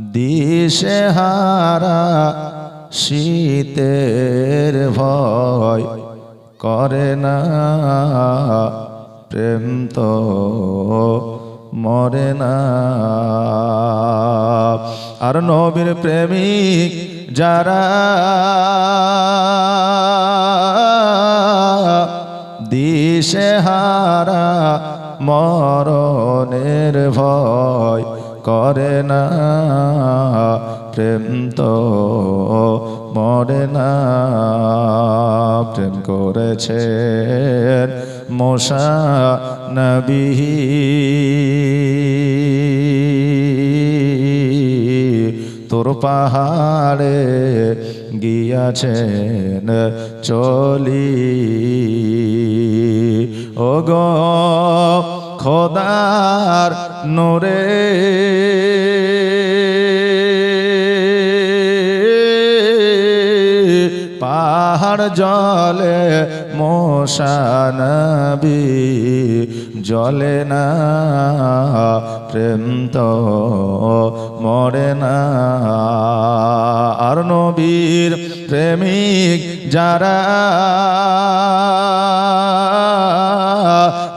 দিশে হারা শীতের ভয় করে না। প্রেম তো মরে না। আর নবীর প্রেমিক যারা দিশে হারা মরণের ভয় করে না। প্রেম তো মরে না। প্রেম করেছে মশা নবী। তোর পাহাড়ে গিয়াছেন চলি। ও গো খোদার নোরে। পাহাড় জলে মশানবি জলে না প্রেম তো মরে না। আর নবীর প্রেমিক যারা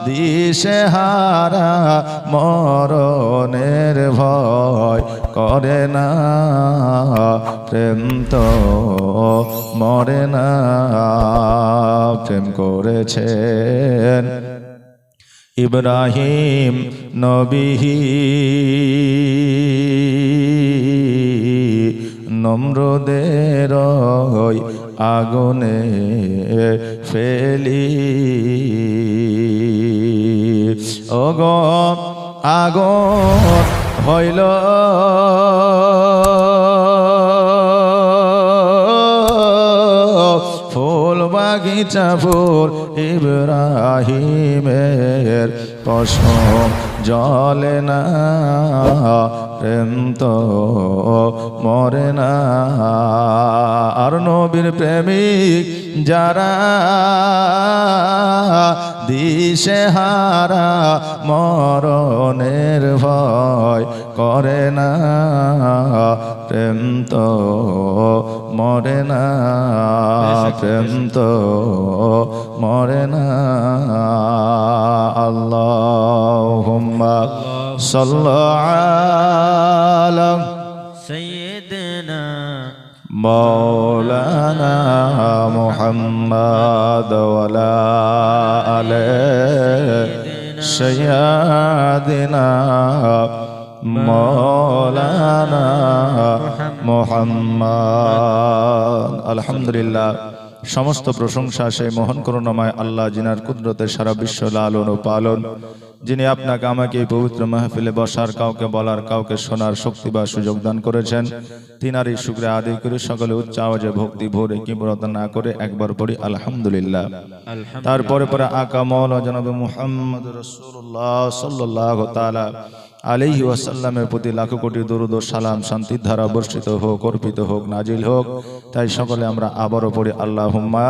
দিশে হারা মরণের ভয় করে না। প্রেম তো মরে না। প্রেম করেছেন ইব্রাহিম নবীহি নম্রদের আগুনে ফেলি। ওগ আগুন হইল। ফুল বাগিচা ফুল ইব্রাহিমের কসম জলে না, প্রেম তো মরে না। আর নবীর প্রেমিক যারা দিশে হারা মরণের ভয় করে না, প্রেম তো মরে না, প্রেম তো মরে না। আল্লাহ اللهم صل على سيدنا مولانا محمد ولا عليه سيدنا مولانا محمد. الحمد لله. সমস্ত প্রশংসা সেই মোহন করুণময় আল্লাহ জিনার কুদরতে সারা বিশ্ব লালন ও পালন। যিনি আপনাকে আমাকে এই পবিত্র মাহফিলে বসার, কাউকে বলার, কাউকে শোনার শক্তি বা সুযোগ দান করেছেন। তিনারই শুক্রে আদি করে সকলে উচ্চ আওয়াজে ভক্তি ভোরে কিম্রতা না করে একবার পড়ি, আলহামদুলিল্লাহ। তারপরে পরে আকা মৌল জনাব মুহাম্মদ রসুল্লাহ সাল্লাহ তালা আলিহি ওয়াসাল্লামের প্রতি লাখো কোটি দরুদ ও সালাম শান্তির ধারা বর্ষিত হোক অর্পিত হোক নাজিল হোক। তাই সকলে আমরা আবারও পড়ি আল্লাহ হুম্মা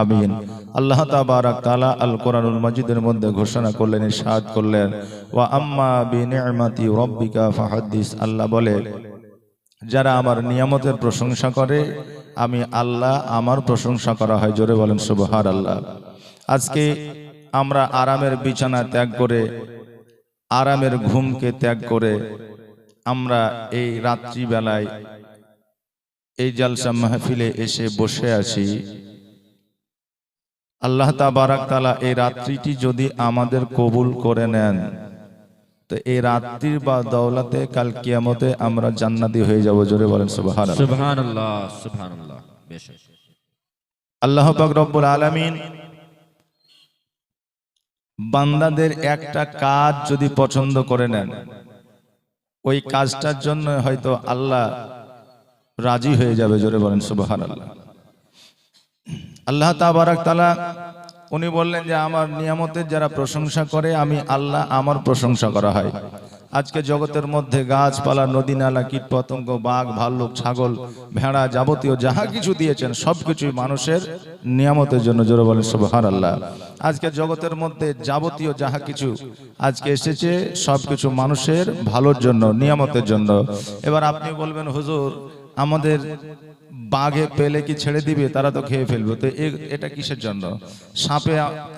আমিন। আল্লাহ তাবারাক তালা আল কোরআনুল মাজিদের মধ্যে ঘোষণা করলেন ইরশাদ করলেন। ওয়া আম্মা বিনি'মাতি রব্বিকা ফাহাদ্দিস। আল্লাহ বলে যারা আমার নিয়ামতের প্রশংসা করে আমি আল্লাহ আমার প্রশংসা করা হয়। জোরে বলেন সুবহার আল্লাহ আজকে আমরা আরামের বিছানা ত্যাগ করে আরামের ঘুমকে ত্যাগ করে আমরা এই রাত্রিবেলায় এই জালসা মাহফিলে এসে বসে আছি। আল্লাহ তাবারাকালা এই রাত্রিটি যদি আমাদের কবুল করে নেন তো এই রাত্রির বা দৌলাতে কাল কিয়ামতে আমরা জান্নাতি হয়ে যাব জোরে বলেন আল্লাহ পাক রব্বুল আলামিন বান্দাদের একটা কাজ যদি পছন্দ করে নেন, ওই কাজটার জন্য হয়তো আল্লাহ রাজি হয়ে যাবে, জোরে বলেন সুবহান আল্লাহ আল্লাহ তাবারাক তালা উনি বললেন যে, আমার নিয়ামতের যারা প্রশংসা করে, আমি আল্লাহ আমার প্রশংসা করা হয়। আজকে জগতের মধ্যে গাছপালা নদী নালা কীট পতঙ্গ বাঘ, ভাল্লুক, ছাগল, ভেড়া যাবতীয় যাহা কিছু দিয়েছেন, সবকিছুই মানুষের নিয়ামতের জন্য। জোরে বলেন সুবহান আল্লাহ আজকে জগতের মধ্যে যাবতীয় যাহা কিছু আজকে এসেছে, সবকিছু মানুষের ভালোর জন্য, নিয়ামতের জন্য। এবার আপনি বলবেন, হুজুর, আমাদের বাঘে পেলে কি ছেড়ে দিবে? তারা তো খেয়ে ফেলবে। তো এটা কিসের জন্য? সাপে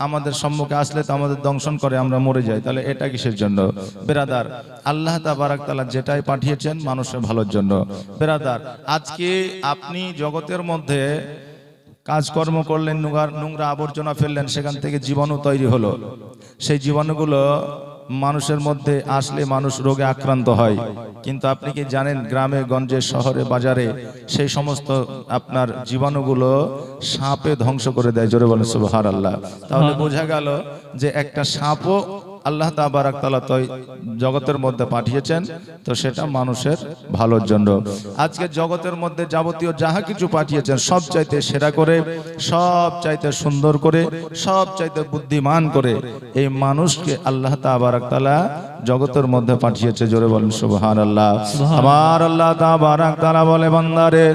আমাদের সম্মুখে আসলে তো আমাদের দংশন করে, আমরা মরে যাই। তাহলে এটা কিসের জন্য? বেরাদার, আল্লাহ তাবারাক তাআলা যেটাই পাঠিয়েছেন মানুষের ভালোর জন্য। বেরাদার, আজকে আপনি জগতের মধ্যে কাজকর্ম করলেন নোংরা আবর্জনা ফেললেন, সেখান থেকে জীবাণু তৈরি হলো। সেই জীবাণুগুলো মানুষের মধ্যে আসলে মানুষ রোগে আক্রান্ত হয়। কিন্তু আপনি কি জানেন গ্রামে, গঞ্জে, শহরে, বাজারে সেই সমস্ত আপনার জীবাণুগুলো সাপে ধ্বংস করে দেয়? জোরে বলেন সুবহান আল্লাহ তাহলে বোঝা গেল যে একটা সাপও আল্লাহ তাবারাক তাআলা তো জগতের মধ্যে পাঠিয়েছেন তো সেটা মানুষের ভালোর জন্য। আজকে জগতের মধ্যে যাবতীয় যাহা কিছু পাঠিয়েছেন সব চাইতে সেরা করে সব চাইতে সুন্দর করে সব চাইতে বুদ্ধিমান করে এই মানুষকে আল্লাহ তাবারাক তাআলা জগতের মধ্যে পাঠিয়েছে। জোরে বলেন সুবহানাল্লাহ। আমার আল্লাহ তাবারাক তাআলা বলে বান্দারে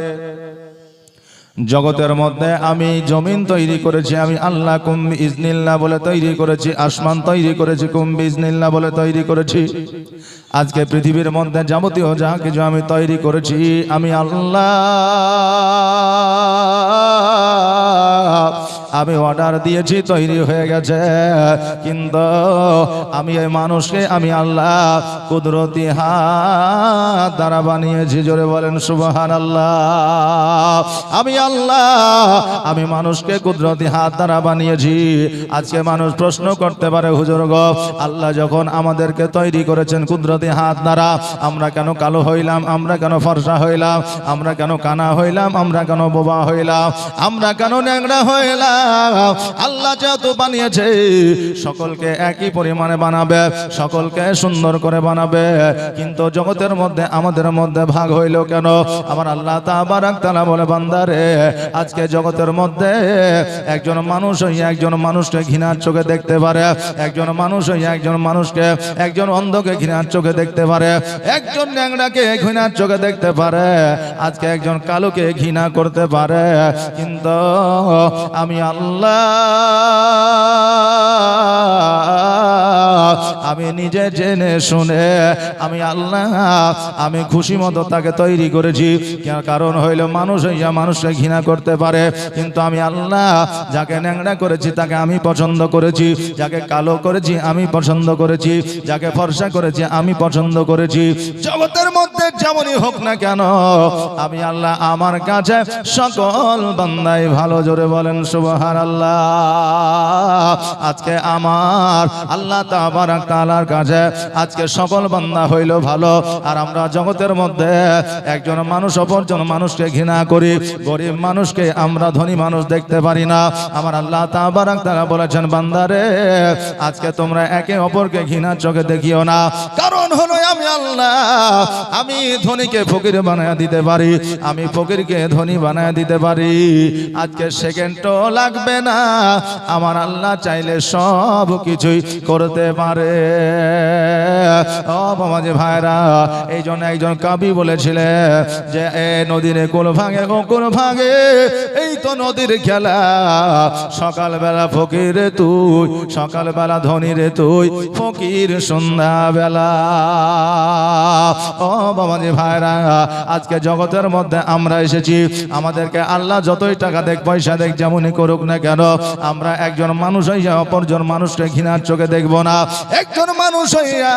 জগতের মধ্যে আমি জমিন তৈরি করেছি, আমি আল্লাহ কুম্বি ইজনিল্লা বলে তৈরি করেছি, আসমান তৈরি করেছি, কুম্বি ইজনিল্লা বলে তৈরি করেছি। আজকে পৃথিবীর মধ্যে যাবতীয় যা কিছু আমি তৈরি করেছি, আমি আল্লাহ আমি অর্ডার দিয়েছি, তৈরি হয়ে গেছে। কিন্তু আমি এই মানুষকে, আমি আল্লাহ কুদরতি হাত দ্বারা বানিয়েছি, জোরে বলেন সুবহান আল্লাহ আমি আল্লাহ, আমি মানুষকে কুদরতি হাত দ্বারা বানিয়েছি। আজকে মানুষ প্রশ্ন করতে পারে, হুজুর গো, আল্লাহ যখন আমাদেরকে তৈরি করেছেন কুদরতি হাত দ্বারা, আমরা কেন কালো হইলাম, আমরা কেন ফর্সা হইলাম, আমরা কেন কানা হইলাম, আমরা কেন বোবা হইলাম, আমরা কেন ন্যাংরা হইলাম আল্লাহ যেহেতু বানিয়েছে, সকলকে একই পরিমাণে বানাবে, সকলকে সুন্দর করে বানাবে। কিন্তু জগতের মধ্যে, আমাদের মধ্যে ভাগ হইল কেন? আমার আল্লাহ তাবারাক তাআলা বলে বান্দারে আজকে জগতের মধ্যে একজন মানুষ হইয়া একজন মানুষকে ঘৃণার চোখে দেখতে পারে। একজন মানুষ হইয়া একজন মানুষকে, একজন অন্ধকে ঘৃণার চোখে দেখতে পারে। একজন ন্যাংরাকে ঘৃণার চোখে দেখতে পারে। আজকে একজন কালোকে ঘৃণা করতে পারে। কিন্তু আমি আল্লাহ আমি নিজে জেনে শুনে আমি আল্লাহ, আমি খুশি মতো তাকে তৈরি করেছি। কারণ হইল মানুষ হইয়া মানুষকে ঘৃণা করতে পারে। কিন্তু আমি আল্লাহ, যাকে ন্যাংড়া করেছি তাকে আমি পছন্দ করেছি। যাকে কালো করেছি আমি পছন্দ করেছি। যাকে ফর্সা করেছি আমি পছন্দ করেছি। জগতের মধ্যে যেমনই হোক না কেন, আমি আল্লাহ আমার কাছে সকল বান্দাই ভালো জোরে বলেন সুবহান আল্লাহ আজকে আমার আল্লাহ তাবারাক তাআলার কাছে। আজকে সকল বান্দা হইল ভালো। আর আমরা জগতের মধ্যে একজন মানুষ অপরজন মানুষকে ঘৃণা করি। গরিব মানুষকে আমরা ধনী মানুষ দেখতে পারি না। আমার আল্লাহ তাবারাক তারা বলেছেন বান্দারে আজকে তোমরা একে অপরকে ঘৃণার চোখে দেখিও না। কারণ হলো আমি আল্লাহ, আমি ধনীকে ফকির বানায় দিতে পারি, আমি ফকিরকে ধনী বানায় দিতে পারি। আজকে সেকেন্ডও লাগবে না, আমার আল্লাহ চাইলে সব কিছুই করতে পারে। ও বাবাজি ভাইরা এই জন্য একজন কবি বলেছিলেন যে, এ নদীর কোন ভাঙে ও কোল ভাঙে, এই তো নদীর খেলা। সকালবেলা ফকির তুই, সকালবেলা ধনী রে তুই, ফকির সন্ধ্যাবেলা। ও বাবাজি ভাইরা, আজকে জগতের মধ্যে আমরা এসেছি। আমাদেরকে আল্লাহ যতই টাকা দেখ, পয়সা দেখ, যেমনই করুক না কেন, আমরা একজন মানুষ হইয়া অপরজন মানুষকে ঘৃণার চোখে দেখব না। একজন মানুষ হইয়া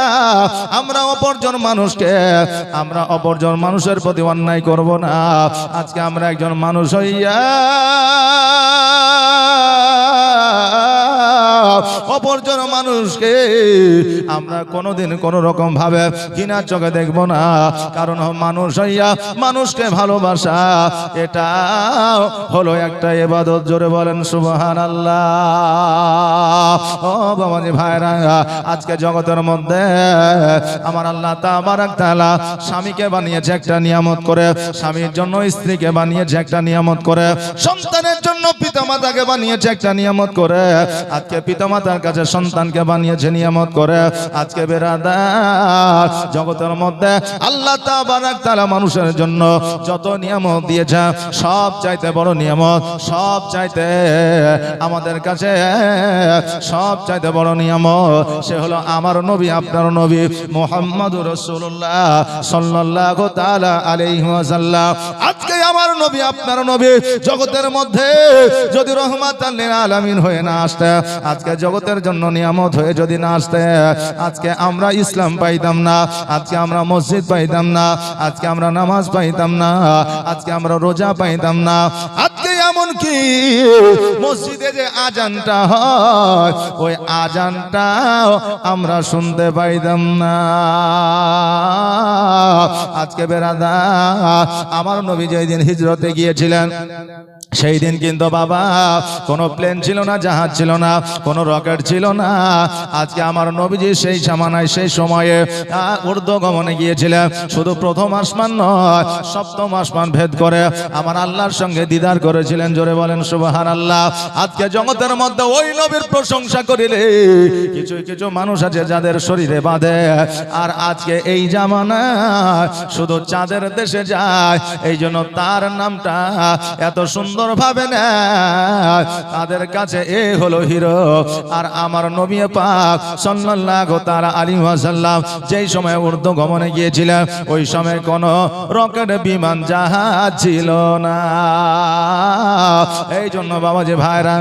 আমরা অপরজন মানুষকে, আমরা অপরজন মানুষের প্রতি অন্যায় করব না। আজকে আমরা একজন মানুষ হইয়া অপরজন মানুষকে আমরা কোনোদিন কোনো রকম ভাবে ঘৃণার চোখে দেখব না। কারণ মানুষ হইয়া মানুষকে ভালোবাসা, এটা হলো একটা এবাদত জোরে বলেন সুবহান আল্লাহ ভাইরা, আজকে জগতের মধ্যে আমার আল্লাহ তাবারাক তাআলা স্বামীকে বানিয়েছে একটা নিয়ামত করে, স্বামীর জন্য স্ত্রীকে বানিয়েছে একটা নিয়ামত করে, সন্তানের জন্য পিতামাতাকে বানিয়েছে একটা নিয়ামত করে। আজকে পিতা মাতার কাছে সন্তানকে বানিয়েছে নিয়ামত করে। আজকে বেরাদা জগতের মধ্যে আল্লাহ তাআলা মানুষের জন্য যত নিয়ামত দিয়েছে, সব চাইতে বড় নিয়ামত, সব চাইতে আমাদের কাছে সব চাইতে বড় নিয়ামত, সে হলো আমার নবী, আপনার নবী মোহাম্মদ রসুল্লাহ সাল্লাল্লাহু তাআলা আলাইহি আজকে আমার নবী, আপনার নবী জগতের মধ্যে যদি রহমাত আলামিন হয়ে না আসতে, আজকে জগতের জন্য নিয়ামত হয়ে যদি না আসতে, আজকে আমরা ইসলাম পাইতাম না, আজকে আমরা মসজিদ পাইতাম না, আজকে আমরা নামাজ পাইতাম না, আজকে আমরা রোজা পাইতাম না, আজকে এমন কি? মসজিদে যে আজানটা হয়, ওই আজানটা আমরা শুনতে পাইতাম না। আজকে বেরাদা, আমার নবী যেই দিন হিজরতে গিয়েছিলেন সেই দিন কিন্তু বাবা, কোনো প্লেন ছিল না, জাহাজ ছিল না, কোনো রকেট ছিল না। আজকে আমার নবীজি সেই সামানায় সেই সময়ে উর্দু গমনে গিয়েছিলেন। শুধু প্রথম আসমান নয়, সপ্তম আসমান ভেদ করে আমার আল্লাহর সঙ্গে দিদার করেছিলেন। জোরে বলেন সুবাহান আল্লাহ আজকে জগতের মধ্যে ওই নবীর প্রশংসা করিলে কিছু কিছু মানুষ আছে যাদের শরীরে বাঁধে। আর আজকে এই জামানা শুধু চাঁদের দেশে যায় এই জন্য তার নামটা এত সুন্দর ভাবে নেয়। তাদের কাছে এ হলো হিরো। আর আমার নবী পাক সাল্লাল্লাহু তাআলা আলাইহি ওয়াসাল্লাম যেই সময় উর্দু গমনে গিয়েছিলেন, ওই সময় কোন রকেট বিমান জাহাজ ছিল না। এই জন্য বাবা যে ভাইরা,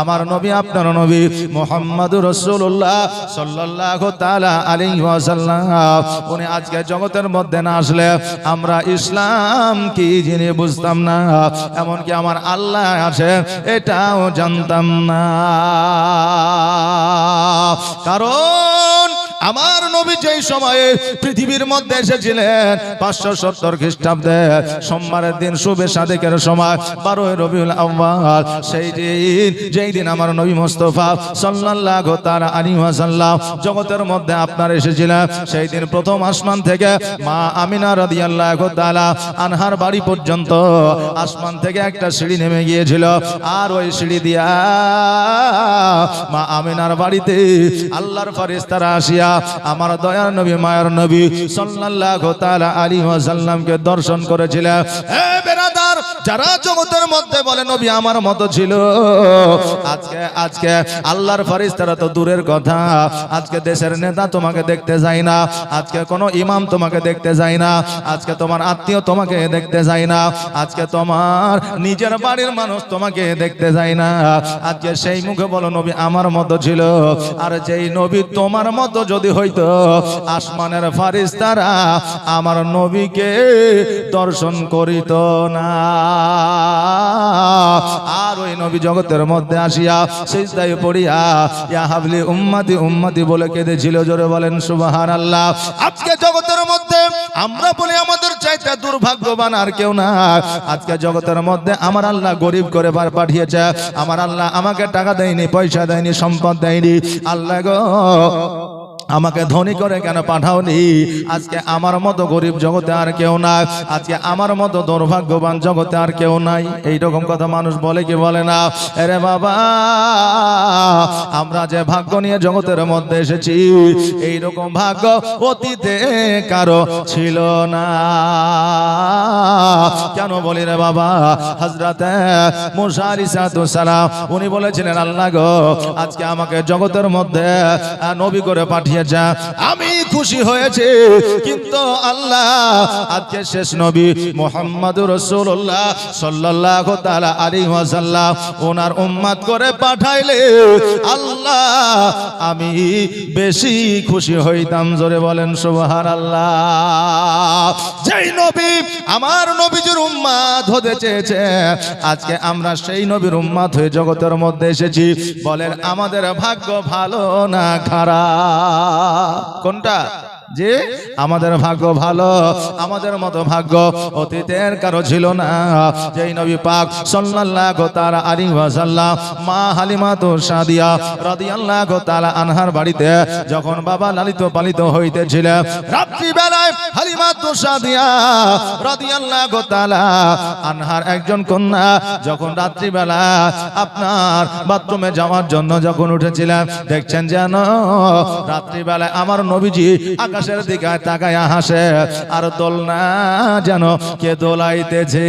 আমার নবী, আপনার নবী মোহাম্মদুর রাসূলুল্লাহ সাল্লাল্লাহু তাআলা আলাইহি ওয়াসাল্লাম, উনি আজকে জগতের মধ্যে না আসলে আমরা ইসলাম কি জিনি বুঝতাম না। এমনকি আমার আল্লাহ আছে এটাও জানতাম না। কারণ আমার নবী যেই সময়ে পৃথিবীর মধ্যে এসেছিলেন, পাঁচশো সত্তর খ্রিস্টাব্দে সোমবারের দিন শুভে সাদেকের সময়, বারোই রবিউল আউ্বাল সেই দিন, যেই দিন আমার নবী মোস্তফা সাল্লাল্লাহু তাআলা আলাইহি ওয়াসাল্লাম জগতের মধ্যে আপনার এসেছিলেন, সেই দিন প্রথম আসমান থেকে মা আমিনা রাদিয়াল্লাহু তাআলা আনহার বাড়ি পর্যন্ত আসমান থেকে একটা সিঁড়ি নেমে গিয়েছিল, আর ওই সিঁড়ি দিয়া মা আমিনার বাড়িতে আল্লাহর ফারিস্তারা আসিয়া আমার দয়ার নবী মায়ের নবী সাল্লাল্লাহু তাআলা আলাইহি ওয়াসাল্লামকে দর্শন করেছিলেন। হে বেরাদার! যারা জগতের মধ্যে বলে, নবী আমার মতো ছিল। আজকে আজকে আল্লাহর ফারিস্তারা তো দূরের কথা। আজকে দেশের নেতা তোমাকে দেখতে যায় না। আজকে কোনো ইমাম তোমাকে দেখতে যায় না। আজকে তোমার আত্মীয় তোমাকে দেখতে যায় না। আজকে তোমার নিজের বাড়ির মানুষ তোমাকে দেখতে যায় না। আজকে সেই মুখে বলো, নবী আমার মতো ছিল। আর যেই নবী তোমার মতো যদি হইতো, আসমানের ফারিস্তারা আমার নবীকে দর্শন করিত না। আর ওই নবী জগতের মধ্যে আসিয়া সিজদায় পড়িয়া, ইয়া হাবলি উম্মতি উম্মতি বলে কেঁদেছিল। জোরে বলেন সুবহান আল্লাহ আজকে জগতের মধ্যে আমরা বলি আমাদের চাইতে দুর্ভাগ্যবান আর কেউ না। আজকে জগতের মধ্যে আমার আল্লাহ গরিব করে বার পাঠিয়েছে। আমার আল্লাহ আমাকে টাকা দেয়নি, পয়সা দেয়নি, সম্পদ দেয়নি। আল্লাহ গো আমাকে ধনী করে কেন পাঠাওনি? আজকে আমার মতো গরিব জগতে আর কেউ নাই। আজকে আমার মতো দুর্ভাগ্যবান জগতে আর কেউ নাই। এই রকম কথা মানুষ বলে কি বলে না? আরে বাবা, আমরা যে ভাগ্য নিয়ে জগতের মধ্যে এসেছি এই রকম ভাগ্য অতীতে কারও ছিল না। কেন বলি রে বাবা? হজরত মুসারি সালাম, উনি বলেছিলেন, আল্লাহ গো, আজকে আমাকে জগতের মধ্যে নবী করে পাঠিয়েছে আমি খুশি হয়েছে, কিন্তু আল্লাহ আজকে শেষ নবী মোহাম্মদুর রসুল্লাহ সাল্লাল্লাহু তাআলা আলাইহি ওয়াসাল্লাম ওনার উম্মাদ করে পাঠাইলে আল্লাহ আমি বেশি খুশি হইতাম, জোরে বলেন সুবহানাল্লাহ। যেই নবী আমার নবীজির উম্মাদ হতে চেয়েছে, আজকে আমরা সেই নবীর উম্মাদ হয়ে জগতের মধ্যে এসেছি। বলেন, আমাদের ভাগ্য ভালো না খারাপ? কোনটা যে আমাদের ভাগ্য ভালো, আমাদের মতো ভাগ্য অতীতের কারও ছিল না। যেই নবী পাক সাল্লাল্লাহু তাআলা আলাইহি ওয়াসাল্লাম, মা হালিমা তো সাদিয়া রাদিয়াল্লাহু তাআলা আনহার বাড়িতে যখন বাবা লালিত পালিত হইতেছিলেন রাত্রি বেলায় হালিমা তো সাদিয়া রাদিয়াল্লাহু তাআলা আনহার একজন কন্যা যখন রাত্রি বেলা আপনার বাথরুমে যাওয়ার জন্য যখন উঠেছিলেন, দেখছেন যেন রাত্রি বেলায় আমার নবীজি আকাশের দিকে তাকায় হাসে, আর দোলনা যেন কে দোলাইতেছে?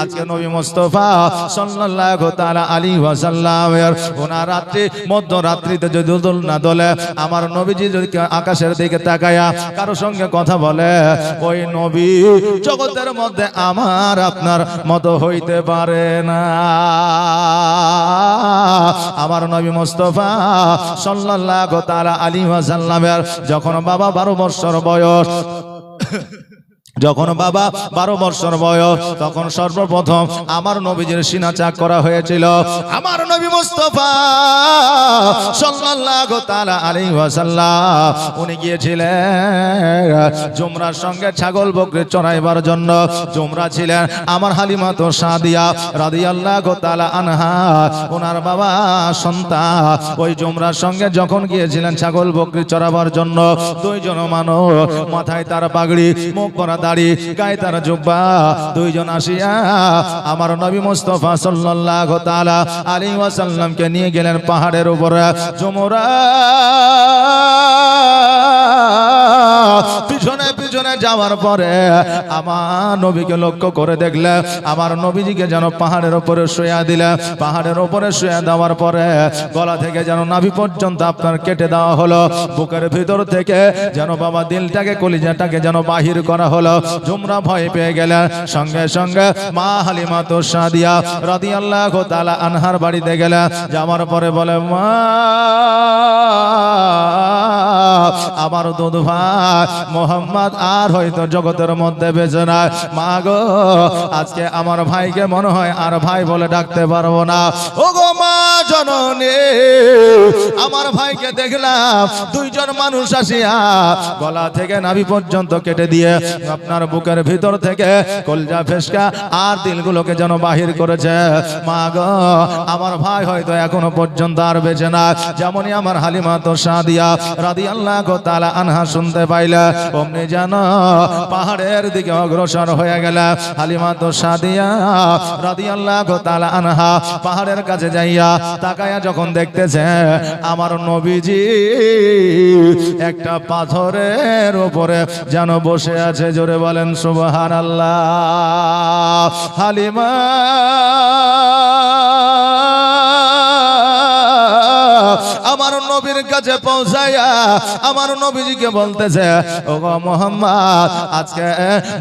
আজকে নবী মোস্তফা সাল্লাল্লাহু তাআলা আলাইহি ওয়াসাল্লামের ওনার রাত্রি মধ্যরাত্রিতে যদি দোলনা দোলে, আমার নবীজি যদি আকাশের দিকে তাকায়া কারও সঙ্গে কথা বলে, ওই নবী জগতের মধ্যে আমার আপনার মতো হইতে পারে না। আমার নবী মুস্তফা সাল্লাল্লাহু তাআলা আলাইহি ওয়াসাল্লামের যখন বাবা 12 বছর বয়স যখন বাবা বারো বছর বয়স, তখন সর্বপ্রথম আমার নবীজির সিনা চাক করা হয়েছিল। আমার নবী মুস্তফা সাল্লাল্লাহু তাআলা উনি গিয়েছিলেন জুমরার সঙ্গে ছাগল বকরি চড়াইবার জন্য। জুমরা ছিলেন আমার হালিমা তো সাদিয়া রাদিয়াল্লাহু তাআলা আনহা ওনার বাবা সন্তান ওই জুমরার সঙ্গে যখন গিয়েছিলেন ছাগল বকরি চড়াবার জন্য, দুইজন মানুষ মাথায় তার পাগড়ি, মুখ করা দাড়ি, গায়ে তার জুব্বা, দুইজন আসিয়া আমার নবী মুস্তফা সাল্লাল্লাহু তাআলা আলাইহি ওয়াসাল্লামকে নিয়ে গেলেন পাহাড়ের উপরে। জুমরা পিছনে পিছনে যাওয়ার পরে আমার নবীকে লক্ষ্য করে দেখলে, আমার নবীজিকে যেন পাহাড়ের উপরে শুয়া দিলে। পাহাড়ের উপরে শুয়া দেওয়ার পরে গলা থেকে যেন নাভি পর্যন্ত আপনার কেটে দেওয়া হলো। বুকের ভিতর থেকে যেন বাবা দিলটাকে, কলিজাটাকে যেন বাহির করা হলো। জুমরা ভয় পেয়ে গেলেন। সঙ্গে সঙ্গে মা হালিমা তো সাদিয়া রাদিয়াল্লাহু তাআলা আনহার বাড়িতে গেলেন। যাওয়ার পরে বলে, মা, আমার দুধ ভাই মোহাম্মদ আর হয়তো জগতের মধ্যে বেঁচে নাই। মা গো, আজকে আমার ভাইকে মনে হয় আর ভাই বলে ডাকতে পারব না। ও গো মা জননী, আমার ভাইকে দেখলাম, দুইজন মানুষ আসিয়া গলা থেকে নাভি পর্যন্ত কেটে দিয়ে আপনার বুকের ভিতর থেকে কলজা ফেসকা আর দিলগুলোকে যেন বাহির করেছে। মা গো, আমার ভাই হয়তো এখনও পর্যন্ত আর বেঁচে না। যেমনই আমার হালিমা তো সাদিয়া রাদি আল্লাহ তালা আনহা শুনতে পাইলে, অমনি যেন পাহাড়ের দিকে অগ্রসর হয়ে গেল, হালিমা তো সাদিয়া রাদি আল্লাহ তালা আনহা পাহাড়ের কাছে যাইয়া তাকায়া যখন দেখতেছে, আমার নবীজি একটা পাথরের উপরে যেন বসে আছে, জোরে বলেন সুবহান আল্লাহ হালিমা নবীর কাছে পৌঁছায়া আমার নবীজিকে বলতেছে ও মোহাম্মদ, আজকে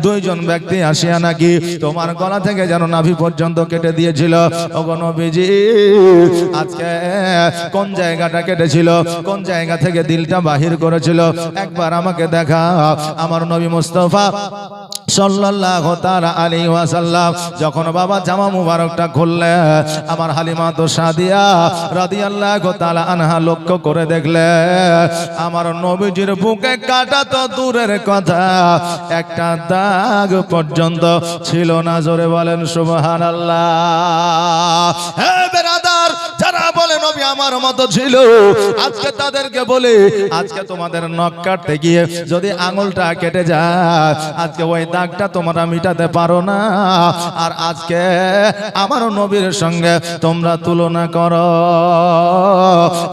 দুইজন ব্যক্তি আসিয়া নাকি তোমার গলা থেকে যেন নাভি পর্যন্ত কেটে দিয়েছিল। ও নবীজি, আজকে কোন জায়গাটা কেটেছিল? কোন জায়গা থেকে দিলটা বাহির করেছিল? একবার আমাকে দেখা, আমার নবী মুস্তফা সাল্লাল্লাহু তাআলা আলাইহি ওয়াসাল্লাম, যখন বাবা জামা মুবারকটা খুললে, আমার হালিমা তো সাদিয়া রাদিয়াল্লাহু তাআলা আনহা লক্ষ্য করে দেখলে, আমার নবীজির বুকে কাটা তো দূরের কথা, একটা দাগ পর্যন্ত ছিল না, জোরে বলেন সুবহানাল্লাহ। হে মতো ছিল। আজকে তাদেরকে বলে, আজকে তোমাদের নখ কাটতে গিয়ে যদি আঙুলটা কেটে যায়, আজকে ওই দাগটা তোমরা মিটাতে পারো না। আর আজকে আমার নবীর সঙ্গে তোমরা তুলনা করো।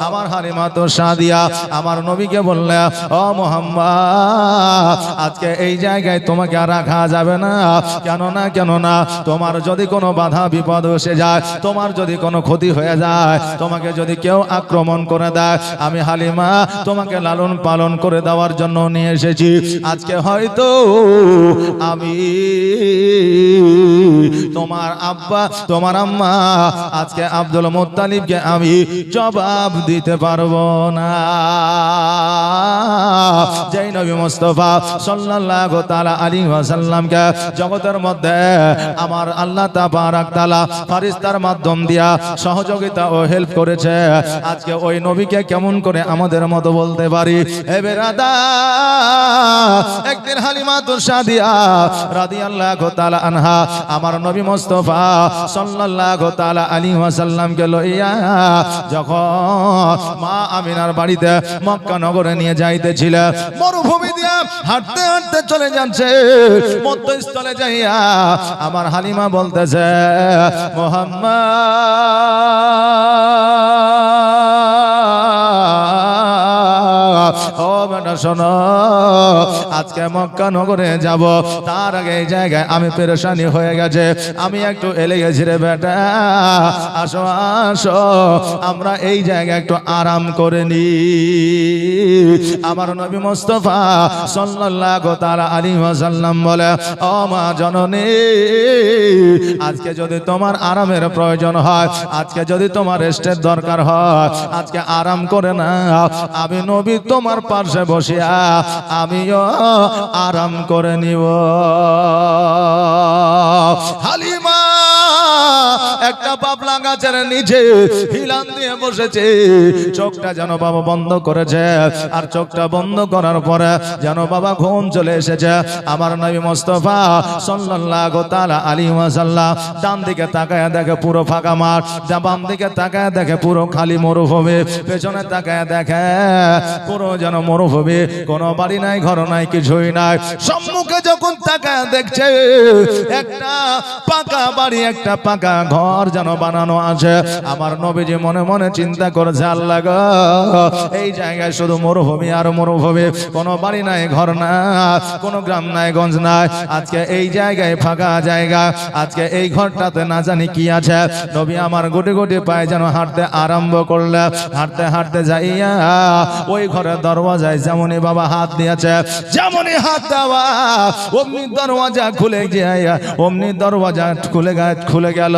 আমার হারিমা তো সাদিয়া, আমার নবীকে বললে, ও মোহাম্মদ, আজকে এই জায়গায় তোমাকে রাখা যাবে না। কেন না কেন না তোমার যদি কোনো বাধা, বিপদ এসে যায়, তোমার যদি কোনো ক্ষতি হয়ে যায়, তোমাকে যদি কেউ আক্রমণ করে দেয়। আমি হালিমা, তোমাকে লালন পালন করে দেওয়ার জন্য নিয়ে এসেছি। আজকে হয়তো আমি তোমার আব্বা, তোমার আম্মা, আজকে আব্দুল মোত্তালিবকে আমি জবাব দিতে পারব না। যেই নবী মুস্তফা সাল্লাল্লাহু তাআলা আলাইহি ওয়াসাল্লামকে জগতের মধ্যে আমার আল্লাহ তাবারাক তাআলা ফারিস্তার মাধ্যম দিয়া সহযোগিতা ও হেল্প করেছে। আজকে ওই নবীকে কেমন করে আমাদের মতো বলতে পারি? এ বেরাদা, একদিন হালিমা তো সাদিয়া রাদিয়াল্লাহু তাআলা আনহা আমার নবী মুস্তাফা সাল্লাল্লাহু তাআলা আলাইহি ওয়াসাল্লামকে লইয়া যখন মা আমিনার বাড়িতে মক্কা নগরে নিয়ে যাইতেছিল মরুভূমি দিয়া হাঁটতে হাঁটতে চলে যাচ্ছে। মধ্যস্থলে যাইয়া আমার হালিমা বলতেছে মোহাম্মদ ও বেটা, শোনো, আজকে মক্কা নগরে যাব। তার আগে এই জায়গায় আমি পেরেশানি হয়ে গেছে। আমি একটু এলে গেছি রে বেটা, আসো আসো। আমরা এই জায়গায় একটু আরাম করে নি। আমার নবী মোস্তফা সাল্লাল্লাহু তাআলা আলাইহি ওয়াসাল্লাম বলে, ও মা জননী, আজকে যদি তোমার আরামের প্রয়োজন হয়, আজকে যদি তোমার রেস্টের দরকার হয়, আজকে আরাম করে না আমি নবী তোমার পাশে বসিয়া আমিও আরাম করে নিব। হালিমা একটা পাবলা গাছের নিচে হিলান দিয়ে বসেছে। চোখটা যেন বাবা বন্ধ করেছে, আর চোখটা বন্ধ করার পরে যেন বাবা ঘুম চলে এসেছে। আমার নবী মোস্তফা সাল্লাল্লাহু তাআলা আলাইহি ওয়াসাল্লাম ডান দিকে তাকায় দেখে পুরো ফাঁকা মাঠ বাম দিকে তাকায় দেখে পুরো খালি মরুভূমি, পেছনে তাকায় দেখে পুরো যেন মরুভূমি। কোনো বাড়ি নাই, ঘর নাই, কিছুই নাই। সম্মুখে যখন তাকায় দেখছে। একটা পাকা বাড়ি একটা পাকা ঘর যেন বানানো আছে। আমার নবীজি মনে মনে চিন্তা করেছে আল্লাহ গো, এই জায়গায় শুধু মরুভূমি আর মরুভূমি। কোনো বাড়ি নাই ঘর না কোনো গ্রাম নাই গঞ্জ নাই। আজকে এই জায়গায় ফাঁকা জায়গা। আজকে এই ঘরটাতে না জানি কি আছে। নবী আমার গুটি গুটি পায়ে যেন হাঁটতে আরম্ভ করলে হাঁটতে হাঁটতে যাইয়া ওই ঘরের দরওয়াজায় যেমনই বাবা হাত দিয়েছে যেমনই হাত দেওয়া অমনি দরওয়াজা খুলে গিয়ে, অমনি দরওয়াজা খুলে খুলে গেল।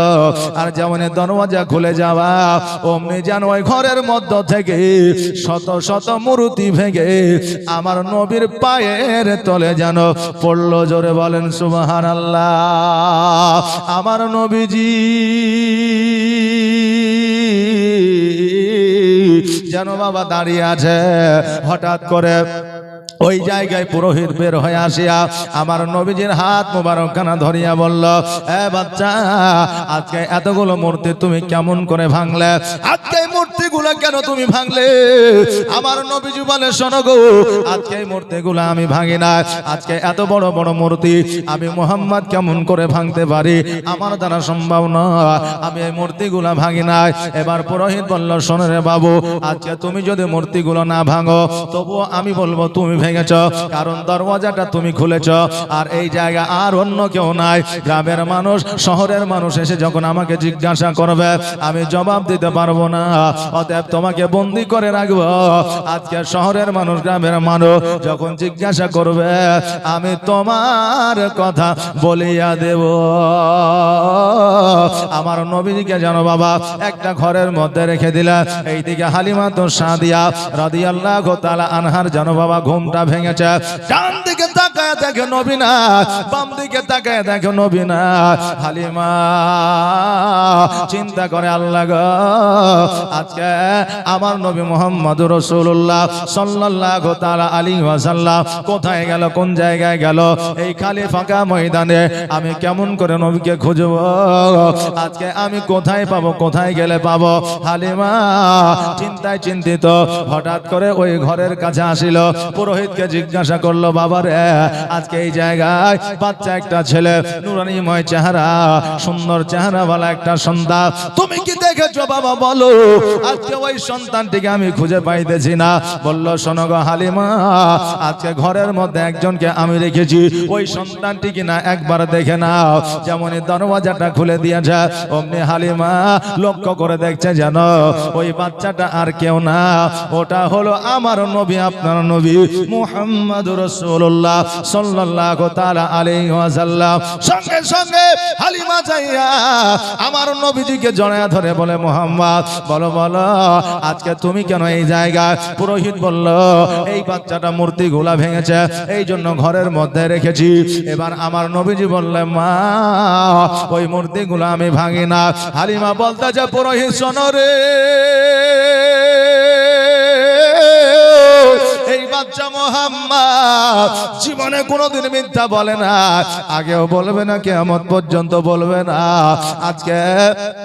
আর যেমন দরওয়াজা খুলে যাওয়া, অমনি যেন ওই ঘরের মধ্য থেকে শত শত মূর্তি ভেঙে আমার নবীর পায়ের তলে যেন পড়ল। জোরে বলেন সুবাহান আল্লাহ আমার নবীজি যেন বাবা দাঁড়িয়ে আছে, হঠাৎ করে ওই জায়গায় পুরোহিত বের হয়ে আসিয়া আমার নবীজির হাত মোবারক খানা ধরিয়া বলল, এ বাচ্চা, আজকে এতগুলো মূর্তি তুমি কেমন করে ভাঙলে? আজকে মূর্তিগুলো কেন তুমি ভাঙলে? আমার নবীজি বলে শোনো গো, আজকে এই মূর্তিগুলো আমি ভাঙি না। আজকে এত বড় বড় মূর্তি, আমি মোহাম্মদ কেমন করে ভাঙতে পারি? আমার দ্বারা সম্ভব নয় আমি এই মূর্তিগুলো ভাঙি না এবার পুরোহিত বলল, শোনো রে বাবু, আজকে তুমি যদি মূর্তিগুলো না ভাঙো, তবুও আমি বলব তুমি ভেঙেছ, কারণ দরওয়াজাটা তুমি খুলেছ, আর এই জায়গা আর অন্য কেউ নাই। গ্রামের মানুষ, শহরের মানুষ এসে যখন আমাকে জিজ্ঞাসা করবে, আমি জবাব দিতে পারব না। অতএব তোমাকে বন্দি করে রাখব। আজকে শহরের মানুষ, গ্রামের মানুষ যখন জিজ্ঞাসা করবে, আমি তোমার কথা বলিয়া দেব। আমার নবীজিকে জানো বাবা একটা ঘরের মধ্যে রেখে দিলা, এইদিকে হালিমা তো সাদিয়া রাদিয়াল্লাহু তাআলা আনহার জানো বাবা ঘুমটা ভেঙেছে ডান দিকে তাকায় দেখে নবীনা, বাম দিকে তাকায় দেখে নবীনা, হালিমা, চিন্তা করে আল্লাহ গো, আজকে আমার নবী মোহাম্মদ রসুল্লাহ সাল্লাল্লাহু তাআলা আলাইহি ওয়াসাল্লাম কোথায় গেল, কোন জায়গায় গেল, এই খালি ফাঁকা ময়দানে আমি কেমন করে নবীকে খুঁজব? আজকে আমি কোথায় পাবো, কোথায় গেলে পাবো? হালিমা, চিন্তায় চিন্তিত, হঠাৎ করে ওই ঘরের কাছে আসিল, পুরোহিতকে জিজ্ঞাসা করল বাবা রে আজকে এই জায়গায় বাচ্চা একটা ছেলে, নুরানিময় চেহারা, সুন্দর চেহারাওয়ালা একটা সন্তান তুমি কি দেখেছ বাবা, বলো? আজকে ওই সন্তানটিকে আমি খুঁজে পাইতেছি না। বলল, শোনো হালিমা, আজকে ঘরের মধ্যে একজনকে আমি রেখেছি। ওই সন্তানটি কিনা একবার দেখে নাও। যেমন দরওয়াজাটা খুলে দিয়েছে, অমনি হালিমা লক্ষ্য করে দেখছে যেন ওই বাচ্চাটা আর কেউ না। ওটা হলো আমার নবী, আপনার নবী মুহাম্মদ রাসূলুল্লাহ। সাল্লাল্লাহু তাআলা আলাইহি ওয়াসাল্লাম। সঙ্গে সঙ্গে হালিমা যাইয়া আমার নবীজিকে জড়ায়া ধরে বলে, মোহাম্মদ, বলো বলো, আজকে তুমি কেন এই জায়গায়? পুরোহিত বলল, এই বাচ্চাটা মূর্তি গুলা ভেঙেছে এই জন্য ঘরের মধ্যে রেখেছি। এবার আমার নবীজি বললে, মা, ওই মূর্তিগুলো আমি ভাঙি না। হালিমা বলতে যে, পুরোহিত শোনো রে বাচ্চা মোহাম্মদ জীবনে কোনোদিন মিথ্যা বলে না। আগেও বলবে না কেমন পর্যন্ত বলবে না। আজকে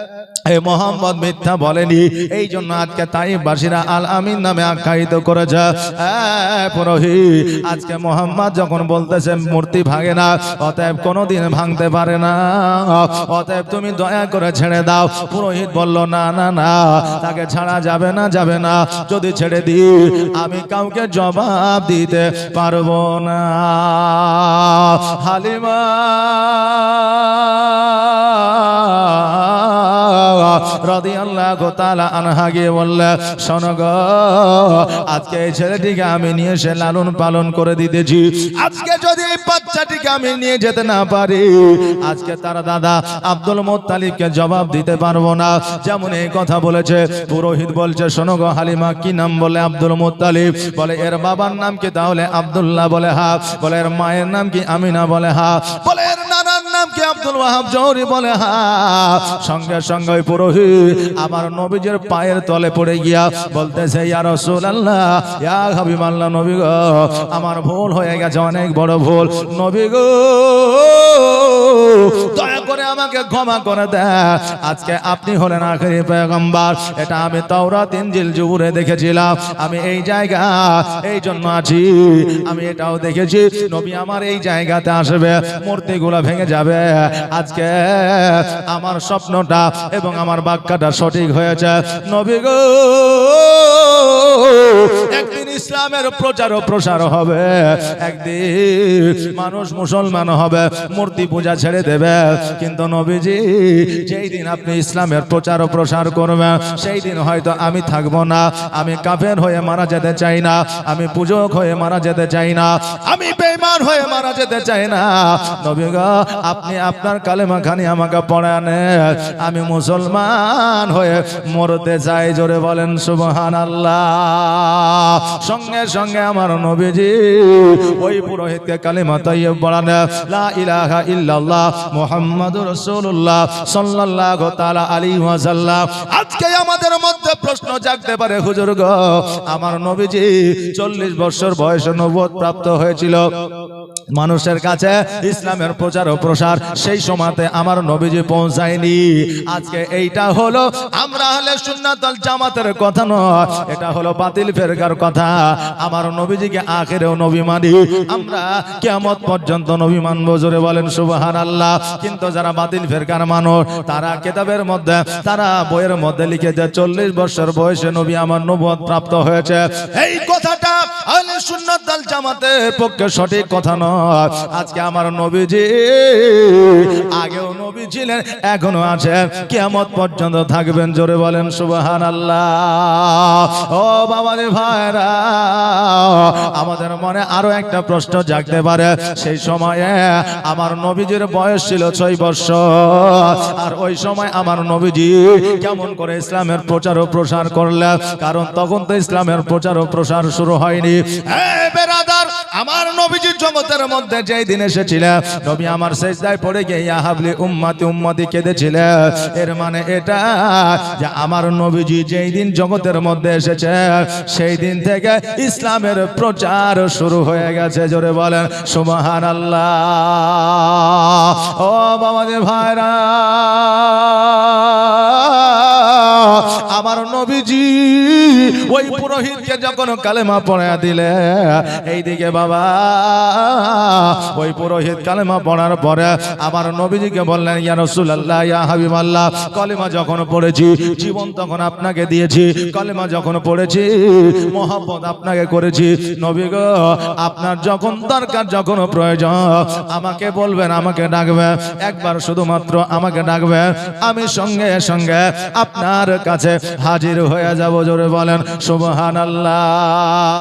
এই মোহাম্মদ মিথ্যা বলেনি। এই জন্য আজকে তাই তাইবাসীরা আল আমিন নামে আখ্যায়িত করেছে। পুরোহিত, আজকে মোহাম্মদ যখন বলতেছে, মূর্তি ভাঙে না, অতএব কোনোদিন ভাঙতে পারে না। অতএব তুমি দয়া করে ছেড়ে দাও। পুরোহিত বলল, না না না, তাকে ছাড়া যাবে না যাবে না। যদি ছেড়ে দিই, আমি কাউকে জবাব দিতে পারব না। হালিমা রাদিয়াল্লাহু তাআলা আনহা গিয়ে আজকে এই ছেলেটিকে আমি নিয়ে এসে লালন পালন করে দিতেছি। আজকে যদি এই বাচ্চাটিকে আমি নিয়ে যেতে না পারি, আজকে তার দাদা আব্দুল মোত্তালিবকে জবাব দিতে পারব না। যেমন এই কথা বলেছে, পুরোহিত বলছে, শোনো গো হালিমা, কি নাম বলে আব্দুল মোত্তালিব? বলে, এর বাবার নাম কি? তাহলে আব্দুল্লাহ বলে, হা। বলে, এর মায়ের নাম কি? আমিনা বলে, হা। বলে, এর নানার নাম কি আব্দুল ওয়াহাব জৌরি বলে সঙ্গে সঙ্গে পুরোহিত আমার নবীজের পায়ের তলে পড়ে গিয়া বলতেছে, ইয়া রাসূলুল্লাহ, ইয়া হাবিবাল্লাহ নবী গো, আমার ভুল হয়ে গেছে, অনেক বড় ভুল। নবী গো, দয়া করে আমাকে ক্ষমা করে দেন আজকে আপনি হলেন আখেরি পয়গম্বর। এটা আমি তাওরাত, ইনজিল, জুবুরে দেখেছিলাম। আমি এই জায়গা, এই জন্য আছি। আমি এটাও দেখেছি। নবী আমার এই জায়গাতে আসবে, মূর্তিগুলো ভেঙে যাবে। আজকে আমার স্বপ্নটা এবং আমার বাক্যটা সঠিক হয়েছে। নবী গো, একদিন ইসলামের প্রচার ও প্রসার হবে। একদিন মানুষ মুসলমান হবে, মূর্তি পূজা ছেড়ে দেবে। কিন্তু নবীজি, যেই দিন আপনি ইসলামের প্রচার ও প্রসার করবেন, সেই দিন হয়তো আমি থাকব না। আমি কাফের হয়ে মারা যেতে চাই না। আমি পূজক হয়ে মারা যেতে চাই না। আমি বেঈমান হয়ে মারা যেতে চাই না। নবী গো আপনি আপনার কালেমা খানি আমাকে পড়ান। আমি মুসলমান হয়ে মরতে চাই, জোরে বলেন সুবহান আল্লাহ সঙ্গে সঙ্গে আমার নবীজি ওই পুরোহিতকে কালেমা তাইয়্যিব পড়ান। লা ইলাহা ইল্লাল্লাহ মুহাম্মাদুর রাসূলুল্লাহ সাল্লাল্লাহু তাআলা আলাইহি ওয়াসাল্লাম। আজকে আমাদের মধ্যে প্রশ্ন জাগতে পারে, হুজুর গো, আমার নবীজি 40 বছর বয়সে নবুয়ত প্রাপ্ত হয়েছিল। মানুষের কাছে ইসলামের প্রচার ও প্রসার সেই সময়তে আমার নবীজি পৌঁছায়নি। আজকে এইটা হলো আমরা হলে সুন্নাতল জামাতের কথা নয়, এটা হলো বাতিল ফেরকার কথা। আমার নবীজিকে আখেরেও নবী মানি। আমরা কিয়ামত পর্যন্ত নবী মানবো জোরে বলেন সুবহান আল্লাহ কিন্তু যারা বাতিল ফেরকার মানুষ, তারা কেতাবের মধ্যে, তারা বইয়ের মধ্যে লিখেছে, চল্লিশ বছর বয়সে নবী আমার নবুয়ত প্রাপ্ত হয়েছে। এই কথাটা আহলে সুন্নাত আল জামাতের পক্ষে সঠিক কথা নয়। আজকে আমার নবীজি, আগেও নবী ছিলেন, এখনও আছেন। কিয়ামত পর্যন্ত থাকবেন, জোরে বলেন সুবহান আল্লাহ ও বাবা রে ভাইরা, আমাদের মনে আরও একটা প্রশ্ন জাগতে পারে। সেই সময়ে আমার নবীজির বয়স ছিল ছয় বছর। আর ওই সময় আমার নবীজি কেমন করে ইসলামের প্রচার ও প্রসার করলেন? কারণ তখন তো ইসলামের প্রচার ও প্রসার শুরু হয়নি। বেরাদার আমার নবীজি জগতের মধ্যে যেই দিন এসেছিলেন নবী আমার সেজদায় পড়ে গিয়ে, ইয়া হাবলি উম্মতি উম্মতি কেঁদেছিলেন এর মানে এটা যে আমার নবীজি যেই দিন জগতের মধ্যে এসেছে, সেই দিন থেকে ইসলামের প্রচার শুরু হয়ে গেছে, জোরে বলেন সুবহান আল্লাহ ও বাবাজি ভাইরা! আমার নবীজি, ওই পুরোহিতকে যখন কালেমা পড়া দিলে, এইদিকে বাবা, ওই পুরোহিত কালেমা পড়ার পরে আমার নবীজিকে বললেন, ইয়া রাসূলুল্লাহ, ইয়া হাবিবাল্লাহ, কালেমা যখন পড়েছি, জীবন তখন আপনাকে দিয়েছি, কালেমা যখন পড়েছি মোহাম্মদ আপনাকে করেছি, নবী গো, আপনার যখন দরকার, যখন প্রয়োজন, আমাকে বলবেন, আমাকে ডাকবে, একবার শুধুমাত্র আমাকে ডাকবে, আমি সঙ্গে সঙ্গে আপনার কাছে হাজির হয়ে যাব জোরে বলেন সুবহানাল্লাহ।